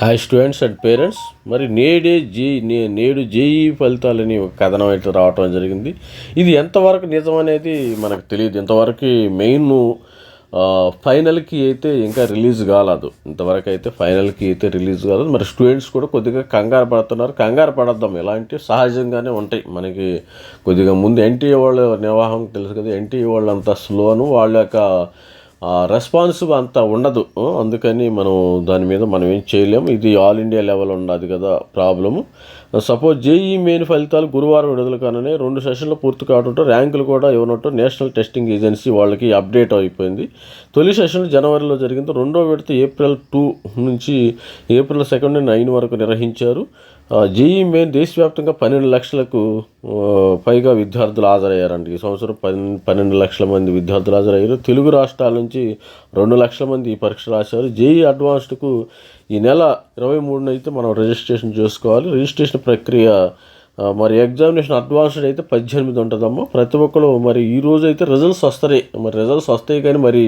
Hi students and parents మరి నేడే జే నే- నేడు జేఈ ఫలితాలని ఒక కథనం అయితే రావటం జరిగింది. ఇది ఎంతవరకు నిజం అనేది మనకు తెలియదు. ఇంతవరకు మెయిన్ ఫైనల్కి అయితే ఇంకా రిలీజ్ కాలేదు. ఇంతవరకు అయితే ఫైనల్కి అయితే రిలీజ్ కాలేదు. మరి స్టూడెంట్స్ కూడా కొద్దిగా కంగారు పడుతున్నారు. కంగారు పడద్దాం. ఇలాంటివి సహజంగానే ఉంటాయి. మనకి కొద్దిగా ముందు ఎన్టీఏ వాళ్ళ నిర్వాహం తెలుసు కదా. ఎన్టీఏ వాళ్ళు అంత స్లోను వాళ్ళ యొక్క రెస్పాన్స్ అంత ఉండదు. అందుకని మనం దాని మీద మనం ఏం చేయలేము. ఇది ఆల్ ఇండియా లెవెల్ ఉన్నది కదా ప్రాబ్లము సపోజ్ జేఈ మెయిన్ ఫలితాలు గురువారం విడుదల కాననే రెండు సెషన్లు పూర్తి కావడంతో ర్యాంకులు కూడా ఇవ్వనట్టు నేషనల్ టెస్టింగ్ ఏజెన్సీ వాళ్ళకి అప్డేట్ అయిపోయింది. తొలి సెషన్ జనవరిలో జరిగింది. రెండో విడత ఏప్రిల్ టూ నుంచి ఏప్రిల్ సెకండ్ నైన్ వరకు నిర్వహించారు. జేఈ మెయిన్ దేశవ్యాప్తంగా పన్నెండు లక్షలకు పైగా విద్యార్థులు హాజరయ్యారండి ఈ సంవత్సరం పన్ పన్నెండు లక్షల మంది విద్యార్థులు హాజరయ్యారు. తెలుగు రాష్ట్రాల నుంచి రెండు లక్షల మంది ఈ పరీక్ష రాశారు. జేఈ అడ్వాన్స్డ్కు ఈ నెల ఇరవై మూడున అయితే మనం రిజిస్ట్రేషన్ చేసుకోవాలి. రిజిస్ట్రేషన్ ప్రక్రియ మరి ఎగ్జామినేషన్ అడ్వాన్స్డ్ అయితే పద్దెనిమిది ఉంటుందమ్మా. ప్రతి ఒక్కరు మరి ఈ రోజు అయితే రిజల్ట్స్ వస్తాయి. మరి రిజల్ట్స్ వస్తాయి కానీ మరి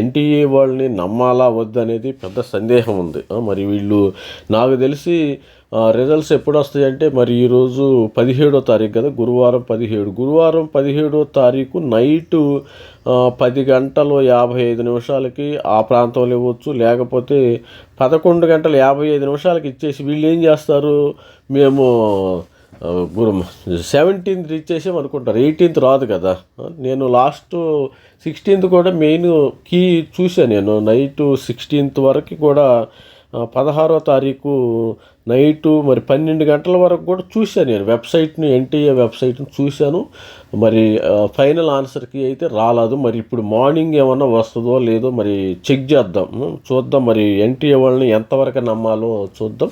ఎన్టీఏ వాళ్ళని నమ్మాలా వద్దు అనేది పెద్ద సందేహం ఉంది. మరి వీళ్ళు నాకు తెలిసి రిజల్ట్స్ ఎప్పుడు వస్తాయంటే మరి ఈరోజు పదిహేడో తారీఖు కదా గురువారం పదిహేడు. గురువారం పదిహేడో తారీఖు నైటు పది గంటలు యాభై ఐదు నిమిషాలకి ఆ ప్రాంతంలో ఇవ్వచ్చు. లేకపోతే పదకొండు గంటల యాభై ఐదు నిమిషాలకి ఇచ్చేసి వీళ్ళు ఏం చేస్తారు? మేము గురు సెవెంటీన్త్ రీచ్ చేసాం అనుకుంటారు. ఎయిటీన్త్ రాదు కదా. నేను లాస్ట్ సిక్స్టీన్త్ కూడా మెయిన్ కీ చూశాను నేను. నైట్ సిక్స్టీన్త్ వరకు కూడా పదహారో తారీఖు నైటు మరి పన్నెండు గంటల వరకు కూడా చూశాను నేను. వెబ్సైట్ని ఎన్టీఏ వెబ్సైట్ని చూశాను. మరి ఫైనల్ ఆన్సర్కి అయితే రాలేదు. మరి ఇప్పుడు మార్నింగ్ ఏమన్నా వస్తుందో లేదో మరి చెక్ చేద్దాం. చూద్దాం. మరి ఎన్టీఏ వాళ్ళని ఎంతవరకు నమ్మాలో చూద్దాం.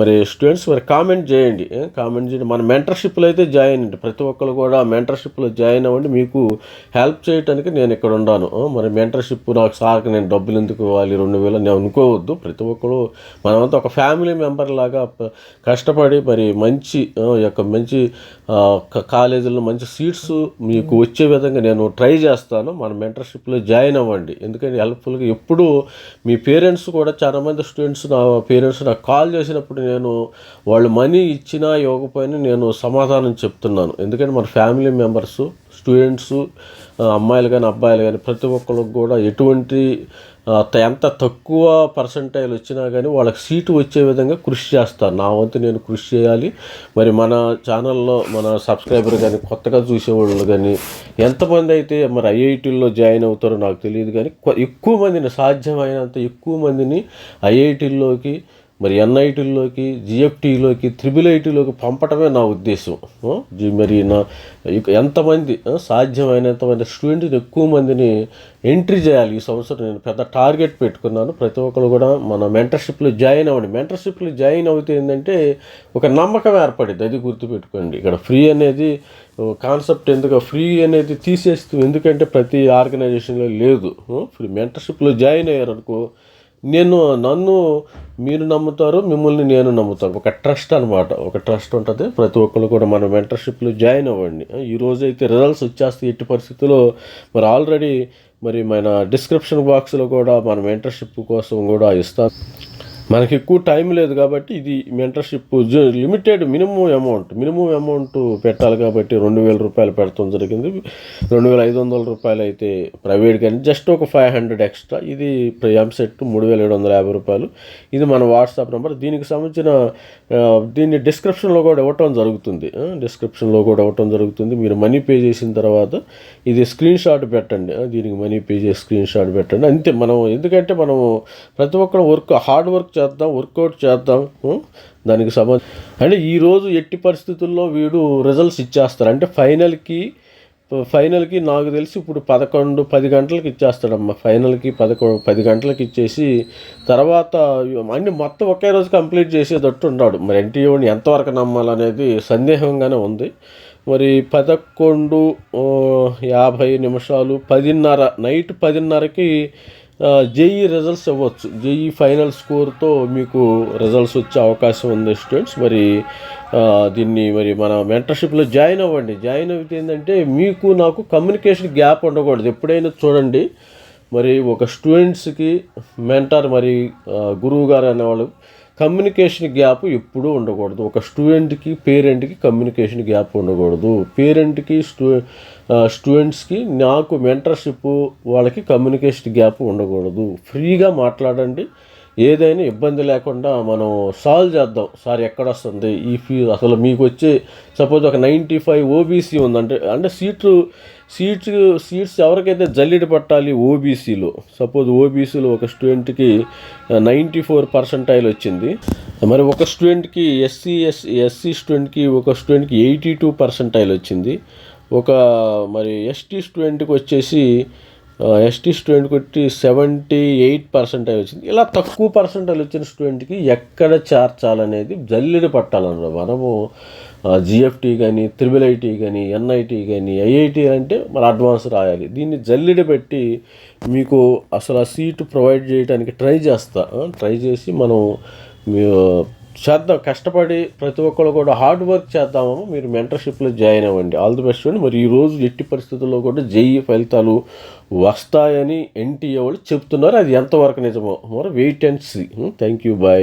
మరి స్టూడెంట్స్ మరి కామెంట్ చేయండి. కామెంట్ చేయండి. మన మెంటర్షిప్లో అయితే జాయిన్ అండి ప్రతి ఒక్కరు కూడా మెంటర్షిప్లో జాయిన్ అవ్వండి. మీకు హెల్ప్ చేయడానికి నేను ఇక్కడ ఉన్నాను మరి మెంటర్షిప్ నాకు సార్కి నేను డబ్బులు ఎందుకు ఇవ్వాలి? రెండు వేలు నేను అనుకోవద్దు. ప్రతి ఒక్కరు మనమంతా ఒక ఫ్యామిలీ మెంబర్ లాగా బాగా కష్టపడి మరి మంచి యొక్క మంచి కాలేజీలో మంచి సీట్స్ మీకు వచ్చే విధంగా నేను ట్రై చేస్తాను. మన మెంటర్షిప్లో జాయిన్ అవ్వండి. ఎందుకంటే హెల్ప్ఫుల్గా ఎప్పుడు మీ పేరెంట్స్ కూడా చాలామంది స్టూడెంట్స్ నా పేరెంట్స్ నాకు కాల్ చేసినప్పుడు నేను వాళ్ళు మనీ ఇచ్చినా ఇవ్వకపోయినా నేను సమాధానం చెప్తున్నాను. ఎందుకంటే మన ఫ్యామిలీ మెంబర్స్ స్టూడెంట్స్ అమ్మాయిలు కానీ అబ్బాయిలు కానీ ప్రతి ఒక్కరికి కూడా ఎటువంటి ఎంత తక్కువ పర్సంటైల్ వచ్చినా కానీ వాళ్ళకి సీటు వచ్చే విధంగా కృషి చేస్తాను నా వంతు నేను కృషి చేయాలి. మరి మన ఛానల్లో మన సబ్స్క్రైబర్ కానీ కొత్తగా చూసేవాళ్ళు కానీ ఎంతమంది అయితే మరి ఐఐటీల్లో జాయిన్ అవుతారో నాకు తెలియదు కానీ ఎక్కువ మందిని సాధ్యమైనంత ఎక్కువ మందిని ఐఐటీల్లోకి మరి ఎన్ఐటీల్లోకి జిఎఫ్టీలోకి త్రిబుల్ ఐటీలోకి పంపటమే నా ఉద్దేశం. మరి నా ఇక ఎంతమంది సాధ్యమైనంత మంది స్టూడెంట్ని ఎక్కువ మందిని ఎంట్రీ చేయాలి ఈ సంవత్సరం. నేను పెద్ద టార్గెట్ పెట్టుకున్నాను. ప్రతి ఒక్కరు కూడా మన మెంటర్షిప్లో జాయిన్ అవ్వండి. మెంటర్షిప్లో జాయిన్ అవుతే ఏంటంటే ఒక నమ్మకం ఏర్పడింది. అది గుర్తుపెట్టుకోండి. ఇక్కడ ఫ్రీ అనేది కాన్సెప్ట్ ఎందుకు ఫ్రీ అనేది తీసేస్తూ ఎందుకంటే ప్రతి ఆర్గనైజేషన్లో లేదు. ఫ్రీ మెంటర్షిప్లో జాయిన్ అయ్యారనుకో నేను నన్ను మీరు నమ్ముతారు మిమ్మల్ని నేను నమ్ముతాను. ఒక ట్రస్ట్ అనమాట ఒక ట్రస్ట్ ఉంటుంది. ప్రతి ఒక్కరు కూడా మన మెంటర్షిప్లో జాయిన్ అవ్వండి. ఈరోజు అయితే రిజల్ట్స్ వచ్చేస్తే ఎట్టి పరిస్థితుల్లో మరి ఆల్రెడీ మరి మన డిస్క్రిప్షన్ బాక్స్లో కూడా మన మెంటర్షిప్ కోసం కూడా ఇస్తాను. మనకి ఎక్కువ టైం లేదు కాబట్టి ఇది mentorship limited minimum amount minimum amount పెట్టాలి కాబట్టి రెండు వేల రూపాయలు పెడతాం జరిగింది. రెండు వేల ఐదు వందల రూపాయలు అయితే ప్రైవేట్ కానీ జస్ట్ ఒక ఫైవ్ హండ్రెడ్ ఎక్స్ట్రా ఇది ఎంసెట్ మూడు వేల ఏడు వందల యాభై రూపాయలు. ఇది మన వాట్సాప్ నెంబర్ దీనికి సంబంధించిన దీన్ని డిస్క్రిప్షన్లో కూడా ఇవ్వటం జరుగుతుంది. డిస్క్రిప్షన్లో కూడా ఇవ్వటం జరుగుతుంది. మీరు మనీ పే చేసిన తర్వాత ఇది స్క్రీన్ షాట్ పెట్టండి. దీనికి మనీ పే చేసి స్క్రీన్ షాట్ పెట్టండి. అంతే మనం ఎందుకంటే మనం ప్రతి ఒక్కరు వర్క్ హార్డ్ వర్క్ చేద్దాం వర్కౌట్ చేద్దాం దానికి సంబంధం అంటే ఈరోజు ఎట్టి పరిస్థితుల్లో వీడు రిజల్ట్స్ ఇచ్చేస్తారు. అంటే ఫైనల్కి ఫైనల్కి నాకు తెలిసి ఇప్పుడు పదకొండు పది గంటలకు ఇచ్చేస్తాడమ్మా. ఫైనల్కి పదకొండు పది గంటలకు ఇచ్చేసి తర్వాత అన్ని మొత్తం ఒకే రోజు కంప్లీట్ చేసేటట్టు ఉన్నాడు. మరి ఎన్టీఓని ఎంతవరకు నమ్మాలనేది సందేహంగానే ఉంది. మరి పదకొండు యాభై నిమిషాలు పదిన్నర నైట్ పదిన్నరకి జేఈ రిజల్ట్స్ ఇవ్వచ్చు జేఈ ఫైనల్ స్కోర్తో మీకు రిజల్ట్స్ వచ్చే అవకాశం ఉంది స్టూడెంట్స్ మరి దీన్ని మరి మన మెంటర్షిప్లో జాయిన్ అవ్వండి. జాయిన్ అయితే ఏంటంటే మీకు నాకు కమ్యూనికేషన్ గ్యాప్ ఉండకూడదు. ఎప్పుడైనా చూడండి. మరి ఒక స్టూడెంట్స్కి మెంటర్ మరి గురువు గారు అనేవాళ్ళు కమ్యూనికేషన్ గ్యాప్ ఎప్పుడూ ఉండకూడదు. ఒక స్టూడెంట్కి పేరెంట్కి కమ్యూనికేషన్ గ్యాప్ ఉండకూడదు. పేరెంట్కి స్టూ స్టూడెంట్స్కి నాకు మెంటర్షిప్ వాళ్ళకి కమ్యూనికేషన్ గ్యాప్ ఉండకూడదు. ఫ్రీగా మాట్లాడండి. ఏదైనా ఇబ్బంది లేకుండా మనం సాల్వ్ చేద్దాం. సార్ ఎక్కడ వస్తుంది ఈ ఫీజు అసలు మీకు వచ్చే సపోజ్ ఒక నైంటీ ఫైవ్ ఓబీసీ ఉందంటే అంటే సీట్లు సీట్స్ సీట్స్ ఎవరికైతే జల్లిడి పట్టాలి ఓబీసీలో సపోజ్ ఓబీసీలో ఒక స్టూడెంట్కి నైంటీ ఫోర్ పర్సెంటైల్ వచ్చింది. మరి ఒక స్టూడెంట్కి ఎస్సీ ఎస్ ఎస్సీ స్టూడెంట్కి ఒక స్టూడెంట్కి ఎయిటీ టూ పర్సెంటైల్ వచ్చింది. ఒక మరి ఎస్టీ స్టూడెంట్కి వచ్చేసి ఎస్టీ స్టూడెంట్కి వచ్చి సెవెంటీ ఎయిట్ పర్సెంటేజ్ వచ్చింది. ఇలా తక్కువ పర్సెంటేజ్ వచ్చిన స్టూడెంట్కి ఎక్కడ చేర్చాలనేది జల్లిడి పట్టాలన్నమాట మనము జిఎఫ్టీ కానీ త్రిబుల్ ఐటీ కానీ ఎన్ఐటీ కానీ ఐఐటి అంటే మరి అడ్వాన్స్ రాయాలి. దీన్ని జల్లిడి పెట్టి మీకు అసలు ఆ సీటు ప్రొవైడ్ చేయడానికి ట్రై చేస్తా. ట్రై చేసి మనం చేద్దాం కష్టపడి ప్రతి ఒక్కరు కూడా హార్డ్ వర్క్ చేద్దామో. మీరు మెంటర్షిప్లో జాయిన్ అవ్వండి. ఆల్ ది బెస్ట్ అండి మరి ఈ రోజు ఎట్టి పరిస్థితుల్లో కూడా జేఈ ఫలితాలు వస్తాయని ఎన్టీఏ వాళ్ళు చెప్తున్నారు. అది ఎంతవరకు నిజమో. మరి wait and see thank you bye